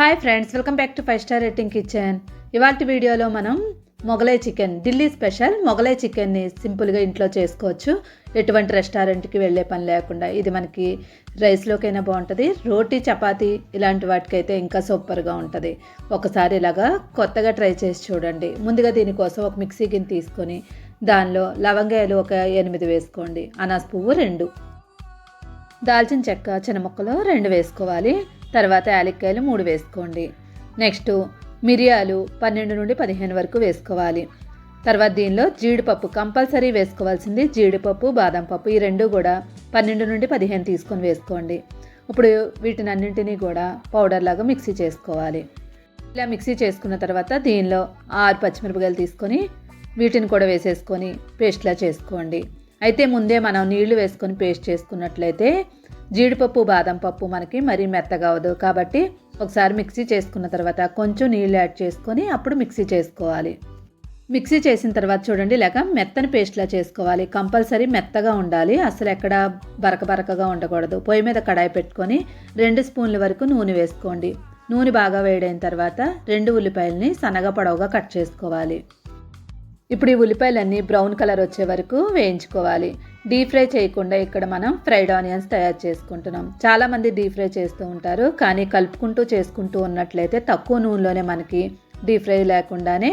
Hi friends welcome back to five star rating kitchen. ఇవాళ వీడియోలో మనం మొగలై చికెన్ ఢిల్లీ స్పెషల్ మొగలై చికెన్ని సింపుల్గా ఇంట్లో చేసుకోవచ్చు. ఎటువంటి రెస్టారెంట్కి వెళ్ళే పని లేకుండా ఇది మనకి రైస్లోకైనా బాగుంటుంది. రోటీ చపాతీ ఇలాంటి వాటికైతే ఇంకా సూపర్గా ఉంటుంది. ఒకసారి ఇలాగా కొత్తగా ట్రై చేసి చూడండి. ముందుగా దీనికోసం ఒక మిక్సీ గిన్నె తీసుకొని దానిలో లవంగాయలు ఒక ఎనిమిది వేసుకోండి. అనాస్ పువ్వు రెండు. దాల్చిన చెక్క చిన్న ముక్కలు రెండు వేసుకోవాలి. తర్వాత యాలక్కాయలు మూడు వేసుకోండి. నెక్స్ట్ మిరియాలు పన్నెండు నుండి పదిహేను వరకు వేసుకోవాలి. తర్వాత దీనిలో జీడిపప్పు కంపల్సరీ వేసుకోవాల్సింది జీడిపప్పు బాదం పప్పు ఈ రెండు కూడా పన్నెండు నుండి పదిహేను తీసుకొని వేసుకోండి. ఇప్పుడు వీటిని అన్నింటినీ కూడా పౌడర్ లాగా మిక్సీ చేసుకోవాలి. ఇలా మిక్సీ చేసుకున్న తర్వాత దీనిలో ఆరు పచ్చిమిరపకాయలు తీసుకొని వీటిని కూడా వేసేసుకొని పేస్ట్లా చేసుకోండి. అయితే ముందే మనం నీళ్ళు వేసుకొని పేస్ట్ చేసుకున్నట్లయితే జీడిపప్పు బాదం పప్పు మనకి మరీ మెత్తగా అవ్వదు కాబట్టి ఒకసారి మిక్సీ చేసుకున్న తర్వాత కొంచెం నీళ్ళు యాడ్ చేసుకొని అప్పుడు మిక్సీ చేసుకోవాలి. మిక్సీ చేసిన తర్వాత చూడండి లేక మెత్తని పేస్ట్లా చేసుకోవాలి. కంపల్సరీ మెత్తగా ఉండాలి. అసలు ఎక్కడ బరక బరకగా ఉండకూడదు. పొయ్యి మీద కడాయి పెట్టుకొని రెండు స్పూన్ల వరకు నూనె వేసుకోండి. నూనె బాగా వేడైన తర్వాత రెండు ఉల్లిపాయలని సన్నగా పొడవుగా కట్ చేసుకోవాలి. ఇప్పుడు ఈ ఉల్లిపాయలన్నీ బ్రౌన్ కలర్ వచ్చే వరకు వేయించుకోవాలి. డీప్ ఫ్రై చేయకుండా ఇక్కడ మనం ఫ్రైడ్ ఆనియన్స్ తయారు చేసుకుంటున్నాం. చాలామంది డీప్ ఫ్రై చేస్తూ ఉంటారు కానీ కలుపుకుంటూ చేసుకుంటూ ఉన్నట్లయితే తక్కువ నూనెలోనే మనకి డీప్ ఫ్రై లేకుండానే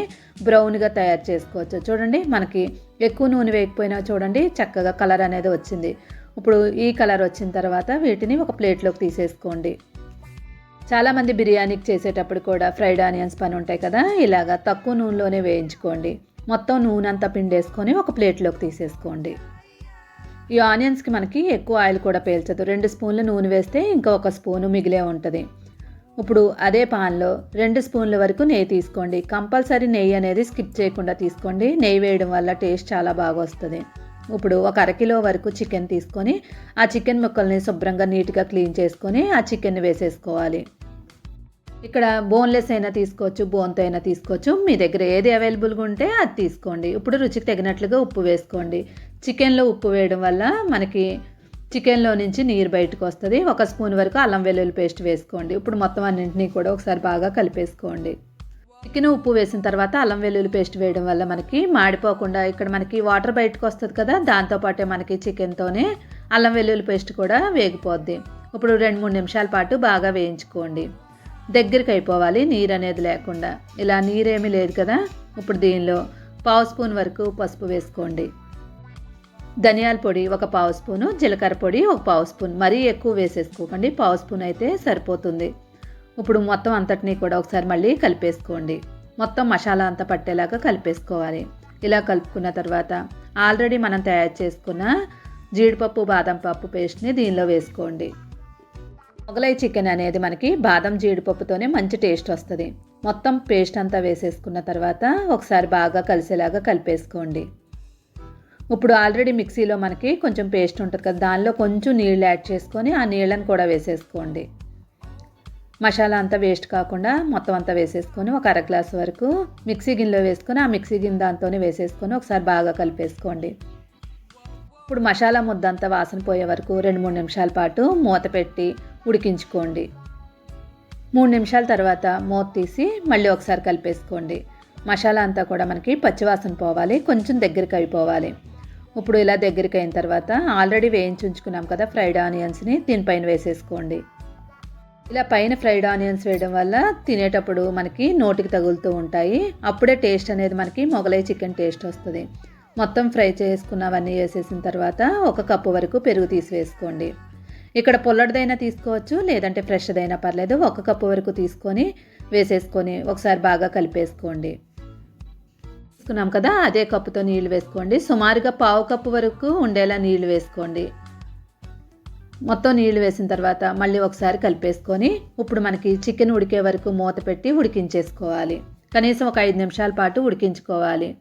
బ్రౌన్గా తయారు చేసుకోవచ్చు. చూడండి మనకి ఎక్కువ నూనె వేయకపోయినా చూడండి చక్కగా కలర్ అనేది వచ్చింది. ఇప్పుడు ఈ కలర్ వచ్చిన తర్వాత వీటిని ఒక ప్లేట్లోకి తీసేసుకోండి. చాలామంది బిర్యానీకి చేసేటప్పుడు కూడా ఫ్రైడ్ ఆనియన్స్ పని ఉంటాయి కదా ఇలాగా తక్కువ నూనెలోనే వేయించుకోండి. మొత్తం నూనె అంతా పిండేసుకొని ఒక ప్లేట్లోకి తీసేసుకోండి. ఈ ఆనియన్స్కి మనకి ఎక్కువ ఆయిల్ కూడా పేల్చదు. రెండు స్పూన్లు నూనె వేస్తే ఇంకా ఒక స్పూను మిగిలే ఉంటుంది. ఇప్పుడు అదే పాన్లో రెండు స్పూన్ల వరకు నెయ్యి తీసుకోండి. కంపల్సరీ నెయ్యి అనేది స్కిప్ చేయకుండా తీసుకోండి. నెయ్యి వేయడం వల్ల టేస్ట్ చాలా బాగా వస్తుంది. ఇప్పుడు ఒక అరకిలో వరకు చికెన్ తీసుకొని ఆ చికెన్ ముక్కల్ని శుభ్రంగా నీట్గా క్లీన్ చేసుకొని ఆ చికెన్ని వేసేసుకోవాలి. ఇక్కడ బోన్లెస్ అయినా తీసుకోవచ్చు బోన్తో అయినా తీసుకోవచ్చు మీ దగ్గర ఏది అవైలబుల్గా ఉంటే అది తీసుకోండి. ఇప్పుడు రుచికి తగినట్లుగా ఉప్పు వేసుకోండి. చికెన్లో ఉప్పు వేయడం వల్ల మనకి చికెన్లో నుంచి నీరు బయటకు వస్తుంది. ఒక స్పూన్ వరకు అల్లం వెల్లుల్లి పేస్ట్ వేసుకోండి. ఇప్పుడు మొత్తం అన్నింటినీ కూడా ఒకసారి బాగా కలిపేసుకోండి. చికెన్ ఉప్పు వేసిన తర్వాత అల్లం వెల్లుల్లి పేస్ట్ వేయడం వల్ల మనకి మాడిపోకుండా ఇక్కడ మనకి వాటర్ బయటకు వస్తుంది కదా దాంతోపాటే మనకి చికెన్తోనే అల్లం వెల్లుల్లి పేస్ట్ కూడా వేగిపోద్ది. ఇప్పుడు రెండు మూడు నిమిషాల పాటు బాగా వేయించుకోండి. దగ్గరికి అయిపోవాలి నీరు అనేది లేకుండా. ఇలా నీరేమీ లేదు కదా? ఇప్పుడు దీనిలో పావు స్పూన్ వరకు పసుపు వేసుకోండి. ధనియాల పొడి ఒక పావు స్పూను జీలకర్ర పొడి ఒక పావు స్పూన్. మరీ ఎక్కువ వేసేసుకోకండి పావు స్పూన్ అయితే సరిపోతుంది. ఇప్పుడు మొత్తం అంతటినీ కూడా ఒకసారి మళ్ళీ కలిపేసుకోండి. మొత్తం మసాలా అంతా పట్టేలాగా కలిపేసుకోవాలి. ఇలా కలుపుకున్న తర్వాత ఆల్రెడీ మనం తయారు చేసుకున్న జీడిపప్పు బాదం పప్పు పేస్ట్ని దీనిలో వేసుకోండి. మొగలై చికెన్ అనేది మనకి బాదం జీడిపప్పుతోనే మంచి టేస్ట్ వస్తుంది. మొత్తం పేస్ట్ అంతా వేసేసుకున్న తర్వాత ఒకసారి బాగా కలిసేలాగా కలిపేసుకోండి. ఇప్పుడు ఆల్రెడీ మిక్సీలో మనకి కొంచెం పేస్ట్ ఉంటుంది కదా దానిలో కొంచెం నీళ్ళు యాడ్ చేసుకొని ఆ నీళ్ళని కూడా వేసేసుకోండి. మసాలా అంతా వేస్ట్ కాకుండా మొత్తం అంతా వేసేసుకొని ఒక అర గ్లాస్ వరకు మిక్సీ గిన్నెలో వేసుకొని ఆ మిక్సీ గిన్నె దాంతోనే వేసేసుకొని ఒకసారి బాగా కలిపేసుకోండి. ఇప్పుడు మసాలా ముద్ద అంతా వాసన పోయే వరకు రెండు మూడు నిమిషాల పాటు మూత పెట్టి ఉడికించుకోండి. మూడు నిమిషాల తర్వాత మూత తీసి మళ్ళీ ఒకసారి కలిపేసుకోండి. మసాలా అంతా కూడా మనకి పచ్చివాసన పోవాలి కొంచెం దగ్గరికి అయిపోవాలి. ఇప్పుడు ఇలా దగ్గరికి అయిన తర్వాత ఆల్రెడీ వేయించి ఉంచుకున్నాం కదా ఫ్రైడ్ ఆనియన్స్ని దీనిపైన వేసేసుకోండి. ఇలా పైన ఫ్రైడ్ ఆనియన్స్ వేయడం వల్ల తినేటప్పుడు మనకి నోటికి తగులుతూ ఉంటాయి. అప్పుడే టేస్ట్ అనేది మనకి మొగలై చికెన్ టేస్ట్ వస్తుంది. మొత్తం ఫ్రై చేసుకున్నవన్నీ వేసేసిన తర్వాత ఒక కప్పు వరకు పెరుగు తీసివేసుకోండి ఇక్కడ పొల్లడిదైనా తీసుకోవచ్చు లేదంటే ఫ్రెష్దైనా పర్లేదు. ఒక కప్పు వరకు తీసుకొని వేసేసుకొని ఒకసారి బాగా కలిపేసుకోండి. తీసుకున్నాం కదా అదే కప్పుతో నీళ్ళు వేసుకోండి. సుమారుగా పావు కప్పు వరకు ఉండేలా నీళ్ళు వేసుకోండి. మొత్తం నీళ్ళు వేసిన తర్వాత మళ్ళీ ఒకసారి కలిపేసుకొని ఇప్పుడు మనకి చికెన్ ఉడికే వరకు మూత పెట్టి ఉడికించేసుకోవాలి. కనీసం ఒక ఐదు నిమిషాల పాటు ఉడికించుకోవాలి.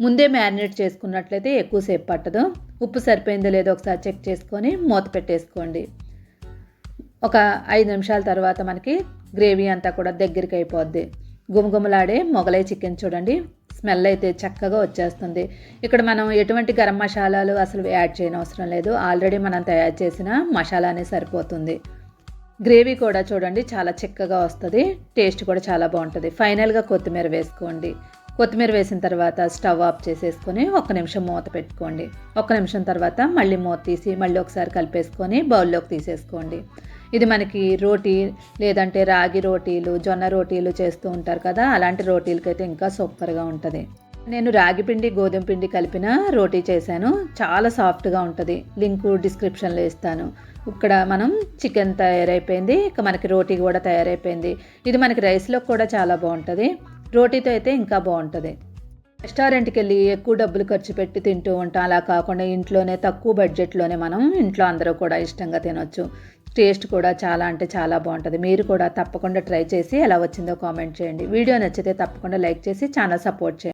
ముందే మ్యారినేట్ చేసుకున్నట్లయితే ఎక్కువసేపు పట్టదు. ఉప్పు సరిపోయిందో లేదో ఒకసారి చెక్ చేసుకొని మూత పెట్టేసుకోండి. ఒక ఐదు నిమిషాల తర్వాత మనకి గ్రేవీ అంతా కూడా దగ్గరికి అయిపోద్ది. గుమగుమలాడే మొగలై చికెన్ చూడండి. స్మెల్ అయితే చక్కగా వచ్చేస్తుంది. ఇక్కడ మనం ఎటువంటి గరం మసాలాలు అసలు యాడ్ చేయని అవసరం లేదు. ఆల్రెడీ మనం తయారు చేసిన మసాలానే సరిపోతుంది. గ్రేవీ కూడా చూడండి చాలా చిక్కగా వస్తుంది. టేస్ట్ కూడా చాలా బాగుంటుంది. ఫైనల్గా కొత్తిమీర వేసుకోండి. కొత్తిమీర వేసిన తర్వాత స్టవ్ ఆఫ్ చేసేసుకొని ఒక్క నిమిషం మూత పెట్టుకోండి. ఒక్క నిమిషం తర్వాత మళ్ళీ మూత తీసి మళ్ళీ ఒకసారి కలిపేసుకొని బౌల్లోకి తీసేసుకోండి. ఇది మనకి రోటీ లేదంటే రాగి రోటీలు జొన్న రోటీలు చేస్తూ ఉంటారు కదా అలాంటి రోటీలకైతే ఇంకా సూపర్గా ఉంటుంది. నేను రాగి పిండి గోధుమ పిండి కలిపిన రోటీ చేశాను. చాలా సాఫ్ట్గా ఉంటుంది. లింకు డిస్క్రిప్షన్లో ఇస్తాను. ఇక్కడ మనం చికెన్ తయారైపోయింది. ఇక మనకి రోటీ కూడా తయారైపోయింది. ఇది మనకి రైస్లో కూడా చాలా బాగుంటుంది. రోటీతో అయితే ఇంకా బాగుంటుంది. రెస్టారెంట్కి వెళ్ళి ఎక్కువ డబ్బులు ఖర్చు పెట్టి తింటూ ఉంటాం. అలా కాకుండా ఇంట్లోనే తక్కువ బడ్జెట్లోనే మనం ఇంట్లో అందరూ కూడా ఇష్టంగా తినొచ్చు. టేస్ట్ కూడా చాలా అంటే చాలా బాగుంటుంది. మీరు కూడా తప్పకుండా ట్రై చేసి ఎలా వచ్చిందో కామెంట్ చేయండి. వీడియో నచ్చితే తప్పకుండా లైక్ చేసి ఛానల్ సపోర్ట్ చేయండి.